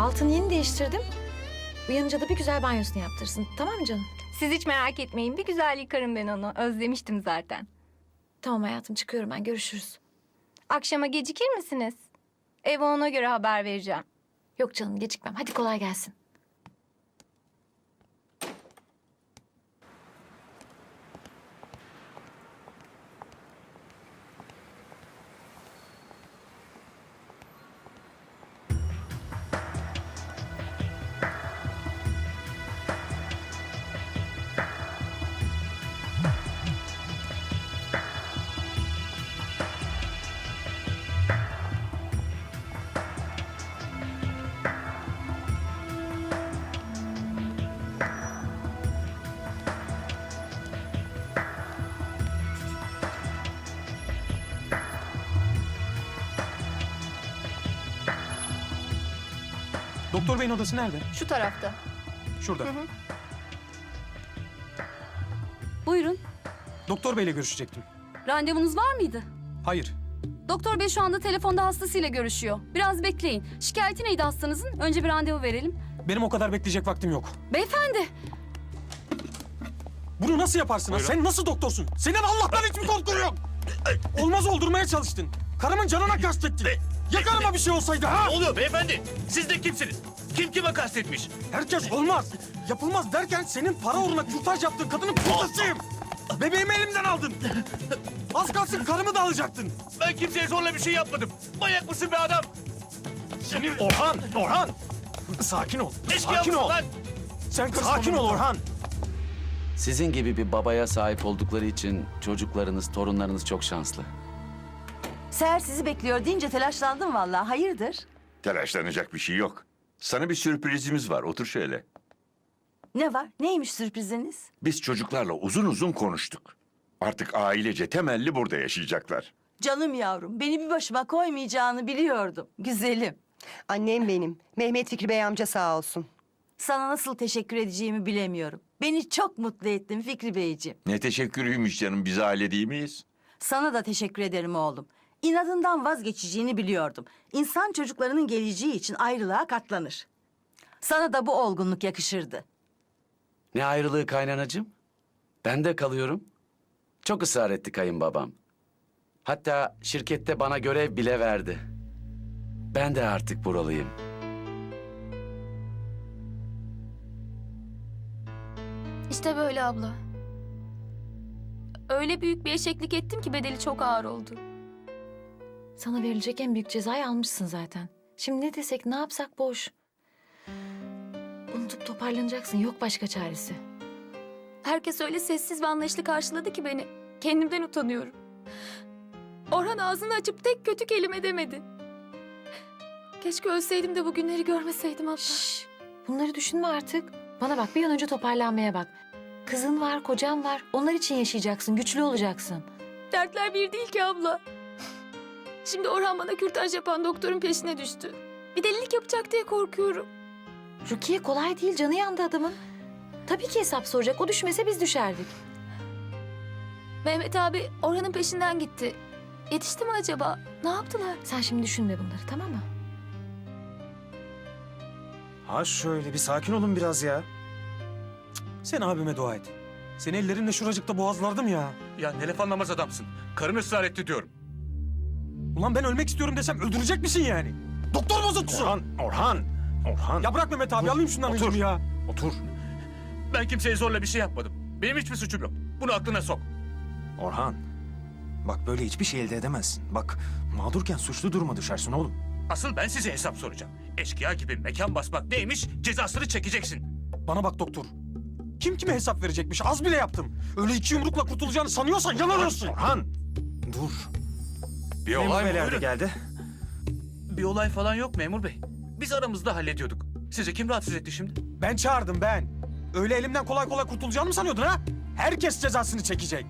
Altını yeni değiştirdim. Uyanınca da bir güzel banyosunu yaptırsın. Tamam mı canım? Siz hiç merak etmeyin. Bir güzel yıkarım ben onu. Özlemiştim zaten. Tamam hayatım çıkıyorum ben. Görüşürüz. Akşama gecikir misiniz? Eve ona göre haber vereceğim. Yok canım gecikmem. Hadi kolay gelsin. Doktor beyin odası nerede? Şu tarafta. Şurada. Buyurun. Doktor beyle görüşecektim. Randevunuz var mıydı? Hayır. Doktor bey şu anda telefonda hastasıyla görüşüyor. Biraz bekleyin. Şikayeti neydi hastanızın? Önce bir randevu verelim. Benim o kadar bekleyecek vaktim yok. Beyefendi. Bunu nasıl yaparsın ha? Sen nasıl doktorsun? Senin Allah'tan hiçbir korkun yok. Olmaz oldurmaya çalıştın. Karımın canına kastettin. Ya karıma bir şey olsaydı ha? Ne oluyor beyefendi? Siz de kimsiniz? Kim kime kastetmiş? Herkes olmaz. Yapılmaz derken senin para uğruna kürtaj yaptığın kadının kocasıyım. Bebeğimi elimden aldın. Az kalsın karımı da alacaktın. Ben kimseye zorla bir şey yapmadım. Manyak mısın be adam? Senin Orhan, Orhan. Sakin ol. Eşkıya Sakin mısın ol. lan? Sen sakin ol Orhan. Sizin gibi bir babaya sahip oldukları için çocuklarınız, torunlarınız çok şanslı. Seher sizi bekliyor deyince telaşlandım vallahi. Hayırdır? Telaşlanacak bir şey yok. Sana bir sürprizimiz var. Otur şöyle. Ne var? Neymiş sürpriziniz? Biz çocuklarla uzun uzun konuştuk. Artık ailece temelli burada yaşayacaklar. Canım yavrum, beni bir başıma koymayacağını biliyordum. Güzelim. Annem benim. Mehmet Fikri Bey amca sağ olsun. Sana nasıl teşekkür edeceğimi bilemiyorum. Beni çok mutlu ettin Fikri Beyciğim. Ne teşekkürüymüş canım. Biz aile değil miyiz? Sana da teşekkür ederim oğlum. İnadından vazgeçeceğini biliyordum. İnsan çocuklarının geleceği için ayrılığa katlanır. Sana da bu olgunluk yakışırdı. Ne ayrılığı kaynanacığım? Ben de kalıyorum. Çok ısrar etti kayınbabam. Hatta şirkette bana görev bile verdi. Ben de artık buralıyım. İşte böyle abla. Öyle büyük bir eşeklik ettim ki bedeli çok ağır oldu. Sana verilecek en büyük cezayı almışsın zaten. Şimdi ne desek ne yapsak boş. Unutup toparlanacaksın. Yok başka çaresi. Herkes öyle sessiz ve anlayışlı karşıladı ki beni. Kendimden utanıyorum. Orhan ağzını açıp tek kötü kelime demedi. Keşke ölseydim de bu günleri görmeseydim abla. Şşş. Bunları düşünme artık. Bana bak bir an önce toparlanmaya bak. Kızın var, kocan var. Onlar için yaşayacaksın, güçlü olacaksın. Dertler bir değil ki abla. Şimdi Orhan bana kürtaj yapan doktorun peşine düştü. Bir delilik yapacak diye korkuyorum. Rukiye kolay değil, canı yandı adamın. Tabii ki hesap soracak. O düşmese biz düşerdik. Mehmet abi Orhan'ın peşinden gitti. Yetişti mi acaba? Ne yaptılar? Sen şimdi düşünme bunları, tamam mı? Ha şöyle bir sakin olun biraz ya. Cık, Sen abime dua et. Seni ellerinle şuracıkta boğazlardım ya. Ya ne laf anlamaz adamsın. Karın ısrar etti diyorum. Ulan ben ölmek istiyorum desem öldürecek misin yani? Doktor bozuntusu. Orhan, Orhan, Orhan. Ya bırak Mehmet abi alayım şundan Otur. ya. Otur. Ben kimseye zorla bir şey yapmadım. Benim hiçbir suçum yok. Bunu aklına sok. Orhan. Bak böyle hiçbir şey elde edemezsin. Bak mağdurken suçlu duruma düşersin oğlum. Asıl ben size hesap soracağım. Eşkıya gibi mekan basmak neymiş cezasını çekeceksin. Bana bak doktor. Kim kime hesap verecekmiş? Az bile yaptım. Öyle iki yumrukla kurtulacağını sanıyorsan yalan olsun. Orhan. Dur. Bir Memur beyler de buyurun. geldi. Bir olay falan yok memur bey. Biz aramızda hallediyorduk. Sizi kim rahatsız etti şimdi? Ben çağırdım ben. Öyle elimden kolay kolay kurtulacağını mı sanıyordun ha? Herkes cezasını çekecek.